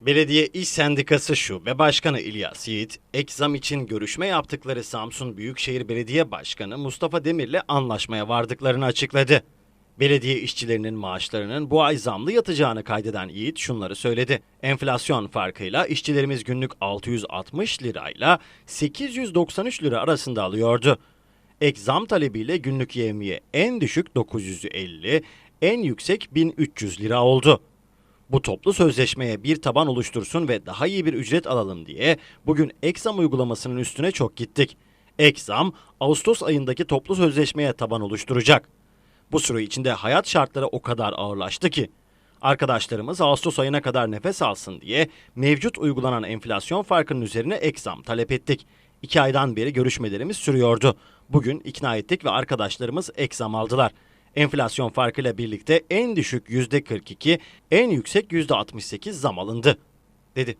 Belediye İş Sendikası Şube Başkanı İlyas Yiğit, ek zam için görüşme yaptıkları Samsun Büyükşehir Belediye Başkanı Mustafa Demir'le anlaşmaya vardıklarını açıkladı. Belediye işçilerinin maaşlarının bu ay zamlı yatacağını kaydeden Yiğit şunları söyledi. Enflasyon farkıyla işçilerimiz günlük 660 lirayla 893 lira arasında alıyordu. Ek zam talebiyle günlük yevmiye en düşük 950, en yüksek 1300 lira oldu. Bu toplu sözleşmeye bir taban oluştursun ve daha iyi bir ücret alalım diye bugün Eksam uygulamasının üstüne çok gittik. Eksam Ağustos ayındaki toplu sözleşmeye taban oluşturacak. Bu süre içinde hayat şartları o kadar ağırlaştı ki arkadaşlarımız Ağustos ayına kadar nefes alsın diye mevcut uygulanan enflasyon farkının üzerine eksam talep ettik. İki aydan beri görüşmelerimiz sürüyordu. Bugün ikna ettik ve arkadaşlarımız eksam aldılar. Enflasyon farkıyla birlikte en düşük %42, en yüksek %68 zam alındı, dedi.